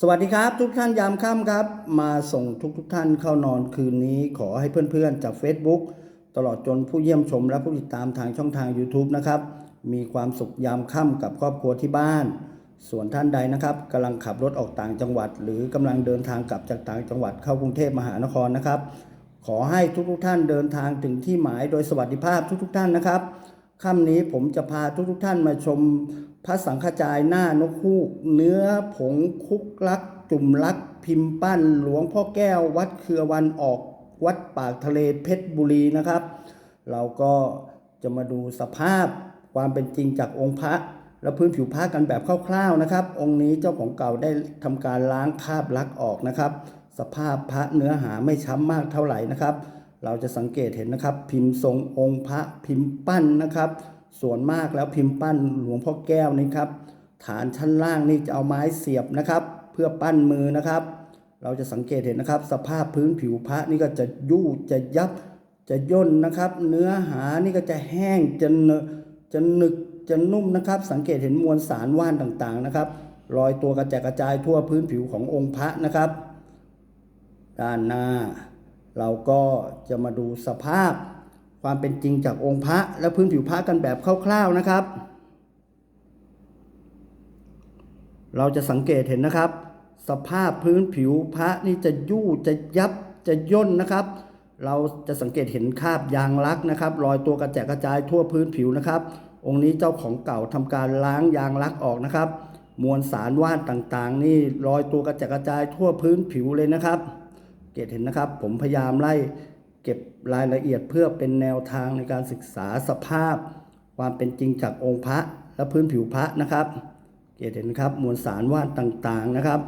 สวัสดีครับทุกท่านยามค่ำครับ มาส่งทุกทุกท่านเข้านอนคืนนี้ ขอให้เพื่อนๆจาก Facebook ตลอดจนผู้เยี่ยมชมและผู้ติดตามทางช่องทาง YouTube นะครับ มีความสุขยามค่ำกับครอบครัวที่บ้าน ส่วนท่านใดนะครับกำลังขับรถออกต่างจังหวัด หรือกำลังเดินทางกลับจากต่างจังหวัดเข้ากรุงเทพมหานครนะครับ ขอให้ทุกๆท่านเดินทางถึงที่หมายโดยสวัสดิภาพทุกๆท่านนะครับ ค่ำนี้ผมจะพาทุกๆท่านมาชมพระสังฆจายหน้านกฮูก เนื้อผงคุกลัก จุ่มลัก พิมพ์ปั้น หลวงพ่อแก้ววัดเครือวันออกวัดปากทะเลเพชรบุรีนะครับ เราก็จะมาดูสภาพความเป็นจริงจากองค์พระและพื้นผิวพระกันแบบคร่าวๆนะครับ องค์นี้เจ้าของเก่าได้ทำการล้างคราบลักออกนะครับ สภาพพระเนื้อหาไม่ช้ำมากเท่าไหร่นะครับ เราจะสังเกตเห็นนะครับ พิมพ์ทรงองค์พระพิมพ์ปั้นนะครับ ส่วนมากแล้วพิมพ์ปั้นหลวงพ่อแก้วนี่ครับ ฐานชั้นล่างนี่จะเอาไม้เสียบนะครับ เพื่อปั้นมือนะครับ เราจะสังเกตเห็นนะครับ สภาพพื้นผิวพระนี่ก็จะยู่จะยับจะย่นนะครับ เนื้อหานี่ก็จะแห้งจะเนจะหนึกจะนุ่มนะครับ สังเกตเห็นมวลสารว่านต่างๆนะครับรอยตัวกระจายกระจายทั่วพื้นผิวขององค์พระนะครับ ด้านหน้า เราก็จะมาดูสภาพความเป็นจริงจากองค์พระและพื้นผิวพระกันแบบคร่าวๆนะครับ เราจะสังเกตเห็นนะครับ สภาพพื้นผิวพระนี่จะยู่จะยับจะย่นนะครับ เราจะสังเกตเห็นคราบยางลักนะครับรอยตัวกระแจกกระจายทั่วพื้นผิวนะครับ องค์นี้เจ้าของเก่าทำการล้างยางลักออกนะครับ มวลสารว่านต่างๆ นี่รอยตัวกระแจกกระจายทั่วพื้นผิวเลยนะครับ เกตเห็นนะครับ ผมพยายามไล่เก็บรายละเอียดเพื่อเป็นแนวทางในการศึกษาสภาพ ความเป็นจริงจากองค์พระและพื้นผิวพระนะครับ เกตเห็นนะครับมวลสารวานต่างๆนะครับ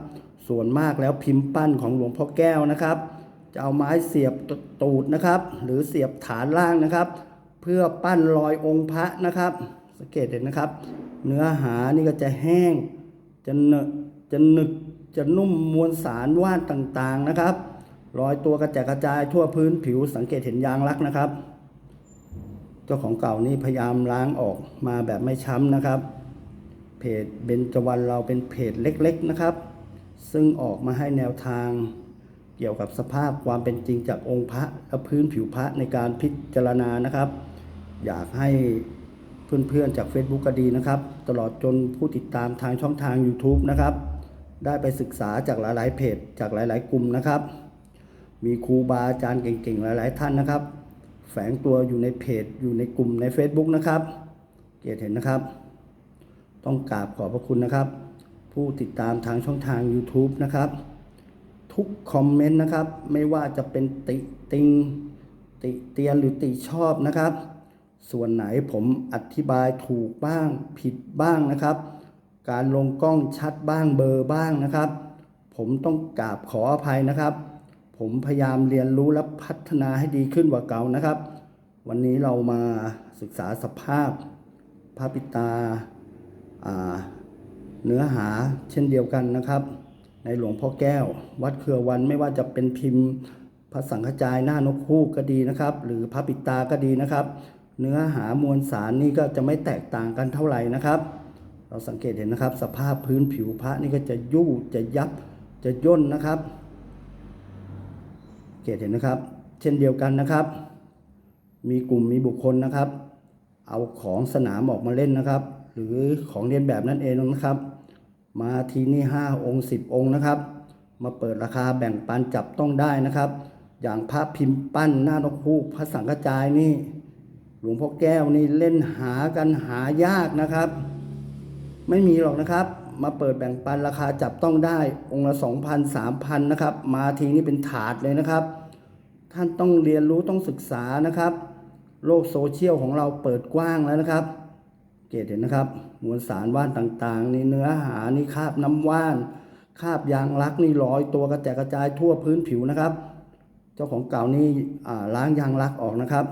ส่วนมากแล้วพิมพ์ปั้นของหลวงพ่อแก้วนะครับ จะเอาไม้เสียบตูดนะครับ หรือเสียบฐานล่างนะครับ เพื่อปั้นรอยองค์พระนะครับ สังเกตเห็นนะครับ เนื้อหานี่ก็จะแห้งจะเนจะหนึกจะนุ่มมวลสารวานต่างๆนะครับ รอยตัวกระจายกระจายทั่วพื้นผิวสังเกตเห็นยางลักนะครับ เจ้าของเก่านี่พยายามล้างออกมาแบบไม่ช้ำนะครับ เพจเบญจวรรณเราเป็นเพจเล็ก ๆนะครับ ซึ่งออกมาให้แนวทางเกี่ยวกับสภาพความเป็นจริงจากองค์พระและพื้นผิวพระในการพิจารณานะครับ อยากให้เพื่อนๆจาก Facebook ก็ดีนะครับ ตลอดจนผู้ติดตามทางช่องทาง YouTube นะครับ ได้ไปศึกษาจากหลายๆเพจจากหลาย ๆ กลุ่มนะครับ มีครูบาอาจารย์เก่งๆ หลาย ๆ ท่านนะครับ แฝงตัวอยู่ในเพจอยู่ในกลุ่มใน Facebook นะครับ เกียรติเห็นนะครับ ต้องกราบขอบพระคุณนะครับ ผู้ติดตามทางช่องทาง YouTube นะครับ ทุกคอมเมนต์นะครับ ไม่ว่าจะเป็นติติงติเตียนหรือติชอบนะครับ ส่วนไหนผมอธิบายถูกบ้างผิดบ้างนะครับ การลงกล้องชัดบ้างเบอร์บ้างนะครับ ผมต้องกราบขออภัยนะครับ ผมพยายามเรียนรู้และพัฒนาให้ดีขึ้นกว่าเก่านะครับ วันนี้เรามาศึกษาสภาพพระปิตาาเนื้อหาเช่นเดียวกันนะครับ ในหลวงพ่อแก้ว วัดเครือวันไม่ว่าจะเป็นพิมพ์พระสังฆจายหน้านกฮูกก็ดีนะครับ หรือพระปิตาก็ดีนะครับ เนื้อหามวลสารนี่ก็จะไม่แตกต่างกันเท่าไหร่นะครับ เราสังเกตเห็นนะครับ สภาพพื้นผิวพระนี่ก็จะยู่จะยับจะย่นนะครับ เกตเห็นนะครับ เช่นเดียวกันนะครับ มีกลุ่มมีบุคคลนะครับ เอาของสนามออกมาเล่นนะครับ หรือของเรียนแบบนั่นเองนะครับ มาทีนี่ห้าองค์สิบองค์นะครับ มาเปิดราคาแบ่งปันจับต้องได้นะครับ อย่างพระพิมพ์ปั้นหน้านกฮูกพระสังฆจายนี่หลวงพ่อแก้วนี่เล่นหากันหายากนะครับ ไม่มีหรอกนะครับ มาเปิดแบ่งปันราคาจับต้องได้ องค์ละสองพันสามพันนะครับ มาทีนี้เป็นถาดเลยนะครับ ท่านต้องเรียนรู้ต้องศึกษานะครับ โลกโซเชียลของเราเปิดกว้างแล้วนะครับ เกตเห็นนะครับ มวลสารว่านต่างๆนี่เนื้อหานี่คาบน้ำว่านคาบยางลักนี่ลอยตัวกระจายกระจายทั่วพื้นผิวนะครับ เจ้าของเก่านี่ล้างยางลักออกนะครับ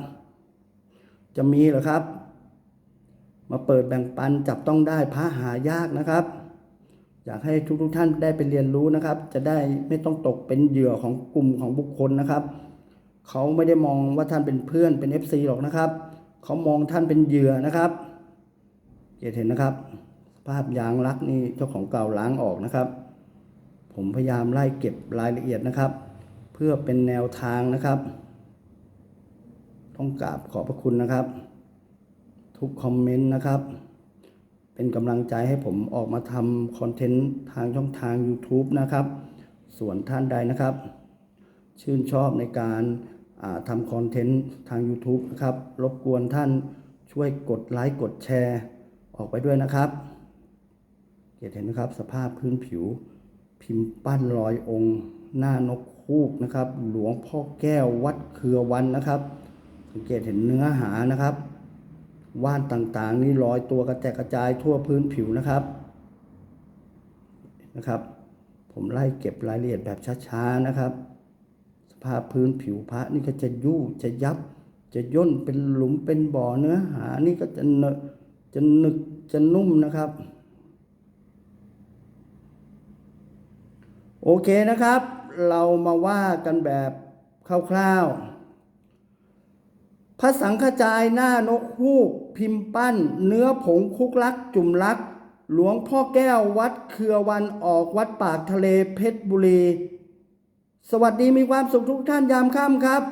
จะมีหรอครับ มาเปิดแบ่งปันจับต้องได้พระหายากนะครับ อยากให้ทุกๆท่านได้ไปเรียนรู้นะครับ จะได้ไม่ต้องตกเป็นเหยื่อของกลุ่มของบุคคลนะครับ เขาไม่ได้มองว่าท่านเป็นเพื่อนเป็น FC หรอกนะครับ เขามองท่านเป็นเหยื่อนะครับเห็นเห็นนะครับ ภาพยางลักนี่เจ้าของเก่าล้างออกนะครับ ผมพยายามไล่เก็บรายละเอียดนะครับ เพื่อเป็นแนวทางนะครับ ต้องกราบขอบพระคุณนะครับ ทุกคอมเมนต์นะครับ เป็นกำลังใจให้ผมออกมาทำคอนเทนต์ทางช่องทาง YouTube นะครับ ส่วนท่านใดนะครับ ชื่นชอบในการทำคอนเทนต์ทาง YouTube นะครับ รบกวนท่านช่วยกดไลค์กดแชร์ออกไปด้วยนะครับเห็นนะครับสภาพพื้นผิว พิมพ์ปั้นรอยองค์ หน้านกคูกนะครับ หลวงพ่อแก้ววัดเครือวันนะครับ สังเกตเห็นเนื้อหานะครับว่านต่างๆ นี่ลอยตัวกระจกระจายทั่วพื้นผิวนะครับนะครับ ผมไล่เก็บรายละเอียดแบบช้าๆนะครับ สภาพื้นผิวพระนี่ก็จะยู่จะยับ จะย่นเป็นหลุมเป็นบ่อเนื้อหานี่ก็จะเนจะหนึกจะนุ่มนะครับ โอเคนะครับ เรามาว่ากันแบบคร่าวๆพระสังฆจายหน้านกฮูก พิมพ์ปั้น เนื้อผงคุกลัก จุ่มลัก หลวงพ่อแก้ววัดเครือวันออกวัดปากทะเลเพชรบุรี สวัสดีมีความสุขทุกท่านยามค่ำครับ